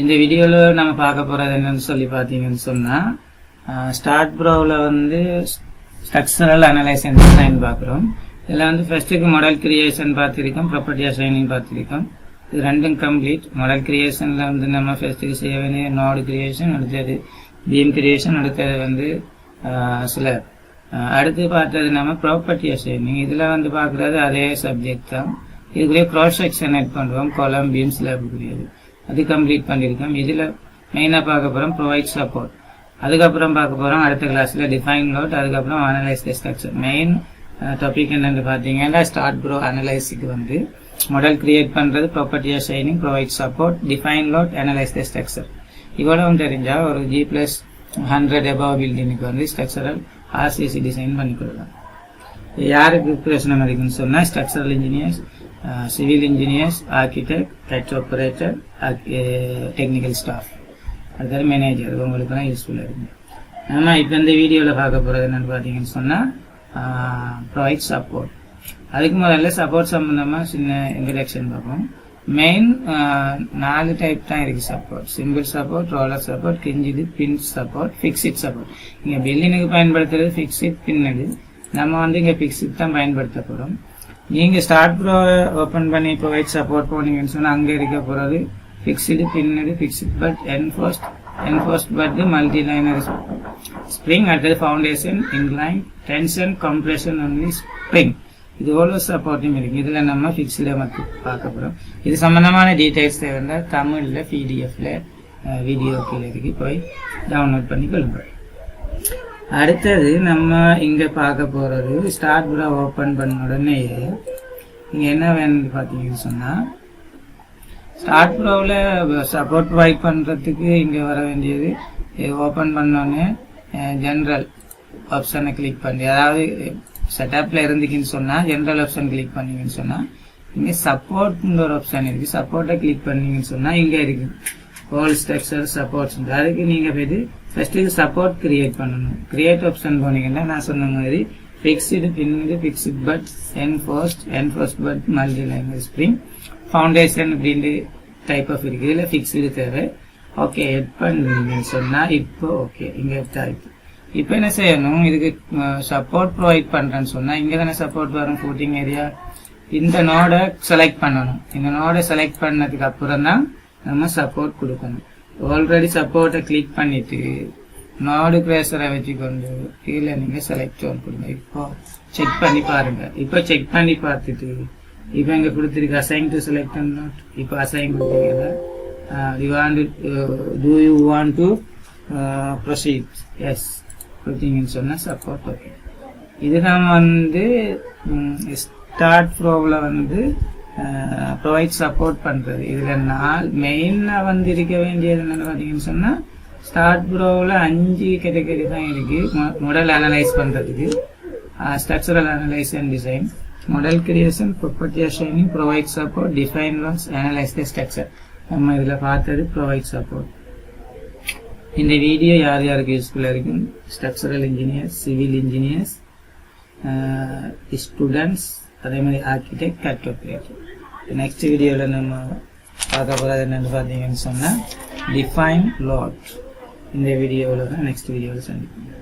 இந்த வீடியோவில் நம்ம பார்க்க போகிறது என்னன்னு சொல்லி பார்த்தீங்கன்னு சொன்னால் ஸ்டார்ட் ப்ரோவில் வந்து ஸ்ட்ரக்சரல் அனலைஸ் அண்ட் டிசைன் பார்க்குறோம். இதில் வந்து ஃபஸ்ட்டுக்கு மாடல் கிரியேஷன் பார்த்துருக்கோம் ப்ராப்பர்ட்டி அசைனிங் பார்த்துருக்கோம். இது ரெண்டும் கம்ப்ளீட் மாடல் கிரியேஷனில் வந்து நம்ம ஃபஸ்ட்டுக்கு செய்ய வேண்டிய நோடு கிரியேஷன் அடுத்தது பீம் கிரியேஷன் அடுத்தது வந்து சில அடுத்து பார்த்தது நம்ம ப்ராப்பர்ட்டி அசைனிங் இதில் வந்து பார்க்குறது அதே சப்ஜெக்ட் தான். இதுக்குள்ளேயே க்ராஸ் செக்ஷன் எட் பண்ணுவோம் கொலம் பீம் ஸ்லாபுக்குரியது அது கம்ப்ளீட் பண்ணியிருக்கோம். இதில் மெயினாக பார்க்க போகிறோம் ப்ரொவைட் சப்போர்ட் அதுக்கப்புறம் பார்க்க போகிறோம் அடுத்த கிளாஸில் டிஃபைன் லோட் அதுக்கப்புறம் analyse the structure main topic என்னென்னு பார்த்தீங்கன்னா ஸ்டார்ட் ப்ரோ அனலைஸுக்கு வந்து மாடல் கிரியேட் பண்ணுறது ப்ராப்பர்ட்டியாக assigning provide support define load analyse the structure இவ்வளவும் தெரிஞ்சால் ஒரு ஜி ப்ளஸ் ஹண்ட்ரட் எபவ் பில்டிங்க்கு வந்து ஸ்ட்ரக்சரல் ஆர்சிசி டிசைன் பண்ணி கொடுக்கலாம். யாருக்கு பிரச்சனை இருக்குன்னு சொன்னால் structural engineers civil engineers architect touch operator technical staff அடுத்தது மேனேஜர் உங்களுக்குலாம் யூஸ்ஃபுல்லாக இருக்குது நம்ம இப்போ இந்த வீடியோவில் பார்க்க போகிறது என்னென்னு பார்த்தீங்கன்னு சொன்னால் ப்ரொவைட் சப்போர்ட் அதுக்கு முதல்ல சப்போர்ட் சம்மந்தமாக சின்ன இன்ட்ரடக்ஷன் பார்ப்போம். மெயின் நாலு டைப் தான் இருக்குது support simple support roller support hinged pin support fixed support இங்கே பில்லினுக்கு பயன்படுத்துறது ஃபிக்ஸிட் பின்னது நம்ம வந்து இங்கே ஃபிக்ஸிட் தான் பயன்படுத்த போகிறோம் நீங்கள் ஸ்டார்ட் ப்ரோவை ஓப்பன் பண்ணி ப்ரொவைட் சப்போர்ட் போனீங்கன்னு சொன்னால் அங்கே இருக்க போகிறது fixed pinned fixed but enforced enforced but multilinear spring அடுத்தது foundation inline tension compression only spring இது ஓலோ சப்போர்ட்டும் இருக்குது இதில் நம்ம ஃபிக்ஸ்டில் மட்டும் பார்க்க போகிறோம் இது சம்மந்தமான டீட்டெயில்ஸ் தேவைன்னா தமிழில் பிடிஎஃப்ல வீடியோ கீழே இருக்கு. போய் டவுன்லோட் பண்ணி கொள்ளுங்கள் அடுத்தது நம்ம இங்கே பார்க்க போகிறது ஸ்டார்ட் ப்ரா ஓப்பன் பண்ண உடனே இங்கே என்ன வேணும்னு பார்த்தீங்கன்னு சொன்னால் ஸ்டார்ட் ப்ரோவில் சப்போர்ட் ப்ரொவைட் பண்ணுறதுக்கு இங்கே வர வேண்டியது ஓப்பன் பண்ணோன்னே ஜென்ரல் ஆப்ஷனை கிளிக் பண்ணி அதாவது செட்டப்பில் இருந்துக்குன்னு சொன்னால் ஜென்ரல் ஆப்ஷன் கிளிக் பண்ணிங்கன்னு சொன்னால் இங்கே சப்போர்ட்னு ஒரு ஆப்ஷன் இருக்குது சப்போர்ட்டை கிளிக் பண்ணீங்கன்னு சொன்னால் இங்கே இருக்குது ஹோல் ஸ்ட்ரக்சர் சப்போர்ட்ஸ் அதுக்கு நீங்கள் போய்ட்டு ஃபஸ்ட்டு சப்போர்ட் கிரியேட் பண்ணணும். கிரியேட் ஆப்ஷன் போனீங்கன்னா நான் சொன்ன மாதிரி fixed pinned fixed but enforced enforced but multi language spring foundation அப்படின்ட்டு டைப் ஆஃப் இருக்குது இதில் ஃபிக்ஸ்டு தேவை. ஓகே எட் பண்ணுங்கன்னு சொன்னால் இப்போ ஓகே இங்கே டைப் இப்போ என்ன செய்யணும்? இதுக்கு சப்போர்ட் ப்ரொவைட் பண்ணுறேன்னு சொன்னால் இங்கே தானே சப்போர்ட் வரும்? ஃபூட்டிங் ஏரியா இந்த நோடை செலக்ட் பண்ணணும். இந்த நோடை செலக்ட் பண்ணதுக்கு அப்புறம் தான் நம்ம சப்போர்ட் கொடுக்கணும். ஆல்ரெடி சப்போர்ட்டை கிளிக் பண்ணிட்டு நாடு பிரேசரை வச்சுக்கொண்டு கீழே நீங்கள் செலக்ட் ஒன் கொடுங்க. இப்போ செக் பண்ணி பாருங்க. இப்போ செக் பண்ணி பார்த்துட்டு இப்போ இங்கே கொடுத்துருக்கு அசைன் டு செலக்ட் நோட் இப்போ அசைன் கொடுத்தீங்கன்னா you want to you want to proceed yes கொடுத்தீங்கன்னு சொன்னால் சப்போர்ட் ஓகே இதுதான் வந்து ஸ்டார்ட் ப்ரோவில் வந்து ப்ரொவைட் சப்போர்ட் பண்ணுறது இதில் நாள் மெயினாக வந்து இருக்க வேண்டியது என்னென்னு பார்த்தீங்கன்னு சொன்னால் ஸ்டார்ட் ப்ரோவில் அஞ்சு கேட்டகரி தான் இருக்குது மாடல் அனலைஸ் பண்ணுறதுக்கு structural analyse and design model creation property shining provide support define loss analyse the structure நம்ம இதில் பார்த்தது ப்ரொவைட் சப்போர்ட் இந்த வீடியோ யார் யாருக்கு யூஸ்ஃபுல்லாக இருக்கும்? Structural engineers civil engineers students அதே மாதிரி ஆர்கிடெக்ட் கட் ஆப்ரேட்டர் நெக்ஸ்ட் வீடியோவில் நம்ம பார்க்க போகிறது என்னென்னு பார்த்தீங்கன்னு சொன்னால் டிஃபைன் லாட் இந்த வீடியோவில் தான் நெக்ஸ்ட் வீடியோவில் சந்திப்போம்.